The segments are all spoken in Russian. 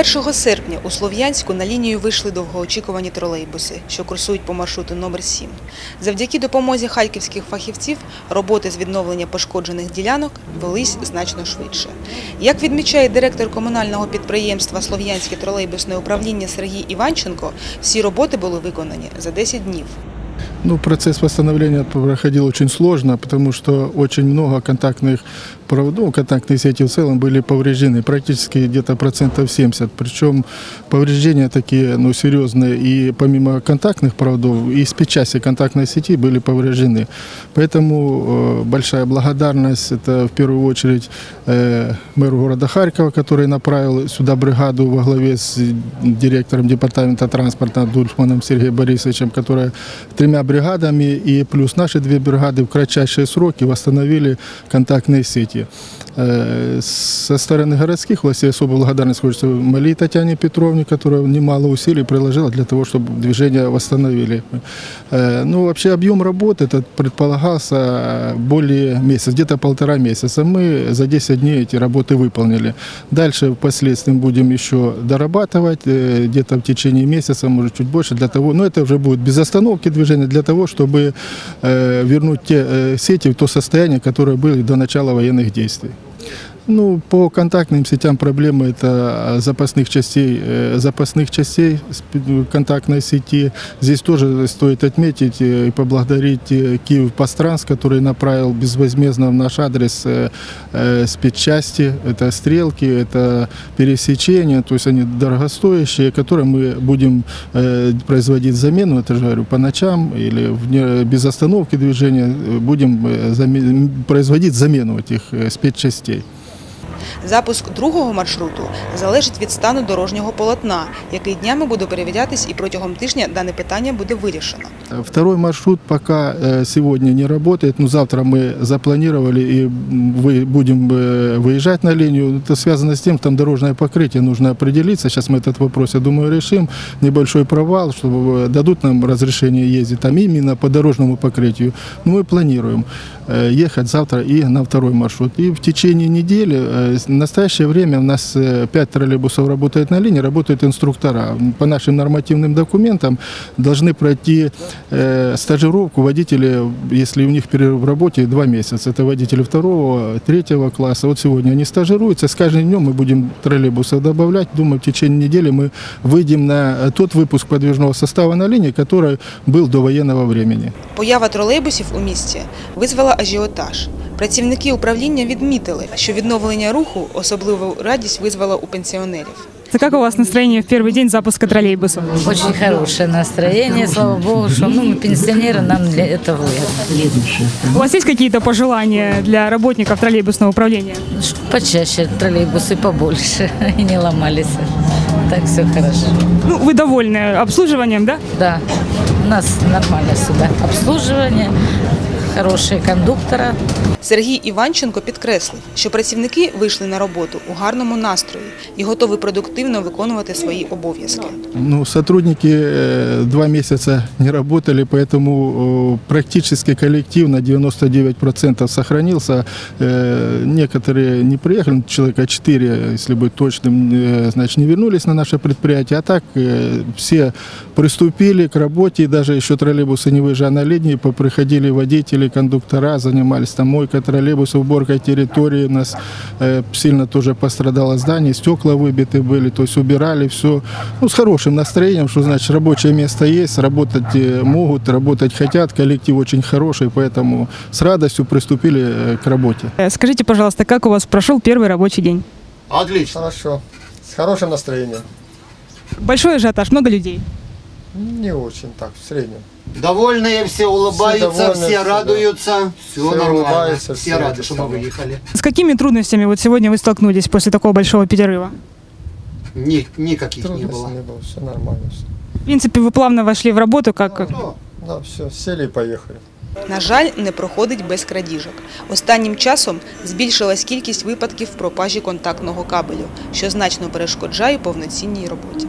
1 серпня у Слов'янську на лінію вийшли довгоочікувані тролейбуси, що курсують по маршруту номер 7 Завдяки допомозі харківських фахівців роботи з відновлення пошкоджених ділянок велись значно швидше. Як відмічає директор комунального підприємства Слов'янське тролейбусне управління Сергій Іванченко, всі роботи були виконані за 10 днів. Ну, процесс восстановления проходил очень сложно, потому что очень много контактных проводов, контактные сети в целом были повреждены, практически где-то процентов 70. Причем повреждения такие, ну, серьезные, и помимо контактных проводов, и спецчасти контактной сети были повреждены. Поэтому э, большая благодарность, это в первую очередь э, мэру города Харькова, который направил сюда бригаду во главе с директором департамента транспорта Дульфманом Сергеем Борисовичем, которая тремя бригадами и плюс наши две бригады в кратчайшие сроки восстановили контактные сети. Э, Со стороны городских властей особую благодарность хочется Малии Татьяне Петровне, которая немало усилий приложила для того, чтобы движение восстановили. Э, Ну, вообще объем работы этот предполагался более месяца, где-то полтора месяца. Мы за 10 дней эти работы выполнили. Дальше впоследствии будем еще дорабатывать, э, где-то в течение месяца, может чуть больше, для того, но это уже будет без остановки движения, для того, чтобы э, вернуть те сети в то состояние, которое было до начала военных действий. Ну, по контактным сетям проблемы это запасных частей, э, запасных частей сп- контактной сети. Здесь тоже стоит отметить э, и поблагодарить э, Киев Пастранс, который направил безвозмездно в наш адрес спецчасти. Это стрелки, это пересечения, то есть они дорогостоящие, которые мы будем производить замену, это же говорю, по ночам или вне- без остановки движения будем производить замену этих спецчастей. Запуск другого маршруту залежить від стану дорожнього полотна, який днями буде перевірятись і протягом тижня дане питання буде вирішено. Второй маршрут пока э, сегодня не работает, но завтра мы запланировали и м, вы, будем э, выезжать на линию. Это связано с тем, что там дорожное покрытие, нужно определиться. Сейчас мы этот вопрос, я думаю, решим. Небольшой провал, чтобы э, дадут нам разрешение ездить там именно по дорожному покрытию. Но мы планируем э, ехать завтра и на второй маршрут. И в течение недели, э, в настоящее время у нас 5 троллейбусов работает на линии, работают инструктора. По нашим нормативным документам должны пройти э, стажировку водители, если у них перерыв в работе 2 месяца. Это водители второго, третьего класса. Вот сегодня они стажируются. С каждым днем мы будем троллейбусов добавлять. Думаю, в течение недели мы выйдем на тот выпуск подвижного состава на линии, который был до военного времени. Поява тролейбусів у місті визвала ажіотаж. Працівники управління відмітили, що відновлення руху особливу радість визвало у пенсіонерів. Как у вас настроение в первый день запуска троллейбусов? Очень хорошее настроение, слава богу, что ну, мы пенсионеры, нам для этого выгодно. У вас есть какие-то пожелания для работников троллейбусного управления? Чтоб Почаще троллейбусы побольше и не ломались. Так все хорошо. Ну, вы довольны обслуживанием, да? Да, у нас нормально сюда обслуживание, хорошие кондуктора. Сергій Іванченко підкреслив, що працівники вийшли на роботу у гарному настрої і готові продуктивно виконувати свої обов'язки. Ну, сотрудники э, два месяца не работали, поэтому э, практически коллектив на 99% сохранился. Э, Некоторые не приехали, человека 4, если быть точным, э, значит, не вернулись на наше предприятие. А так э, все приступили к работе, и даже еще троллейбусы не выезжая на линии, приходили водители, кондуктора, занимались там мойкой троллейбусов, уборкой территории. У нас э, сильно тоже пострадало здание, стекла выбиты были, то есть убирали все. Ну, с хорошим настроением, что значит рабочее место есть, работать э, могут, работать хотят, коллектив очень хороший, поэтому с радостью приступили к работе. Скажите, пожалуйста, как у вас прошел первый рабочий день? Отлично. Хорошо. С хорошим настроением. Большой ажиотаж, много людей. Не очень так, в среднем. Довольные, все улыбаются, Все довольны, все, радуются. Все, Все нормально. улыбаются, все все рады, что мы выехали. С какими трудностями вот сегодня вы столкнулись после такого большого перерыва? Ни- никаких не было. не было, все нормально. Все. В принципе, вы плавно вошли в работу, как... Да, все, сели и поехали. На жаль, не проходить без крадіжок. Останнім часом збільшилась кількість випадків пропажі контактного кабелю, що значно перешкоджає повноцінній роботі.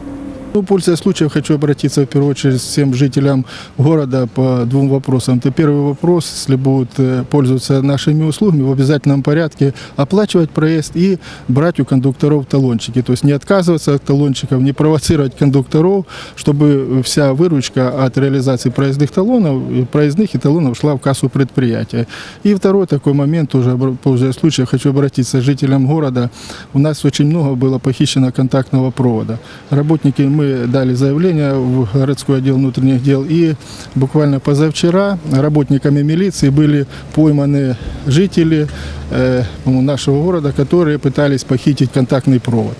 Ну, пользуясь случаем, хочу обратиться в первую очередь всем жителям города по двум вопросам. Это первый вопрос, если будут э, пользоваться нашими услугами, в обязательном порядке оплачивать проезд и брать у кондукторов талончики. То есть не отказываться от талончиков, не провоцировать кондукторов, чтобы вся выручка от реализации проездных талонов, проездных и талонов шла в кассу предприятия. И второй такой момент, тоже пользуясь случаем, хочу обратиться к жителям города. У нас очень много было похищено контактного провода. Работники, мы дали заявление в городской отдел внутренних дел, и буквально позавчера работниками милиции были пойманы жители э, нашего города, которые пытались похитить контактный провод.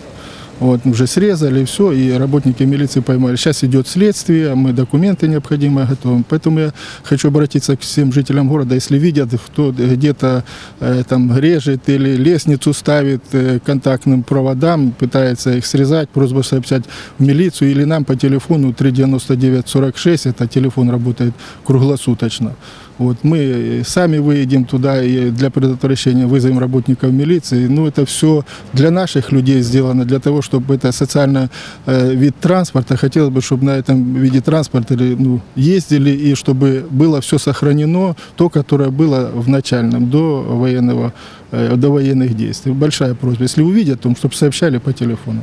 Вот, уже срезали, все, и работники милиции поймали. Сейчас идет следствие, мы документы необходимые готовим. Поэтому я хочу обратиться к всем жителям города, если видят, кто где-то э, там режет или лестницу ставит э, контактным проводам, пытается их срезать, просьба сообщать в милицию или нам по телефону 39946, это телефон работает круглосуточно. Вот, мы сами выедем туда и для предотвращения вызовем работников милиции. Ну, это все для наших людей сделано, для того, чтобы это социальный э, вид транспорта. Хотелось бы, чтобы на этом виде транспорта ну, ездили и чтобы было все сохранено, то, которое было в начальном, до военного, э, до военных действий. Большая просьба. Если увидят, то чтобы сообщали по телефону.